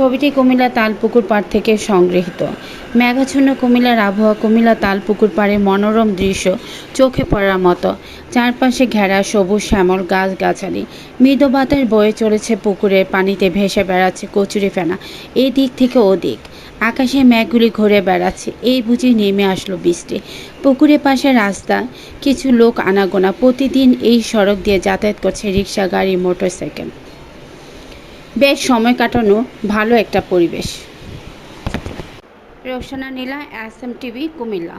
ছবিটি কুমিল্লা তালপুকুর পাড় থেকে সংগৃহীত। মেঘাচ্ছন্ন কুমিল্লার আবহাওয়া কুমিল্লা তালপুকুর পাড়ে মনোরম দৃশ্য চোখে পড়ার মতো। চারপাশে ঘেরা সবুজ শ্যামল গাছগাছালি। মৃদু বাতাস বয়ে চলেছে পুকুরের পানিতে ভেসে বেড়াচ্ছে কচুরি ফেনা। এই দিক থেকে ওদিক। আকাশে মেঘগুলি ঘুরে বেড়াচ্ছে। এই বুঝি নেমে আসলো বৃষ্টি। পুকুরের পাশে রাস্তা। কিছু লোক আনাগোনা। প্রতিদিন এই সড়ক দিয়ে যাতায়াত করছে রিক্সা, গাড়ি, মোটরসাইকেল। বেশ সময় কাটানো ভালো একটা পরিবেশ। Roshna Nila S M TV Cumilla.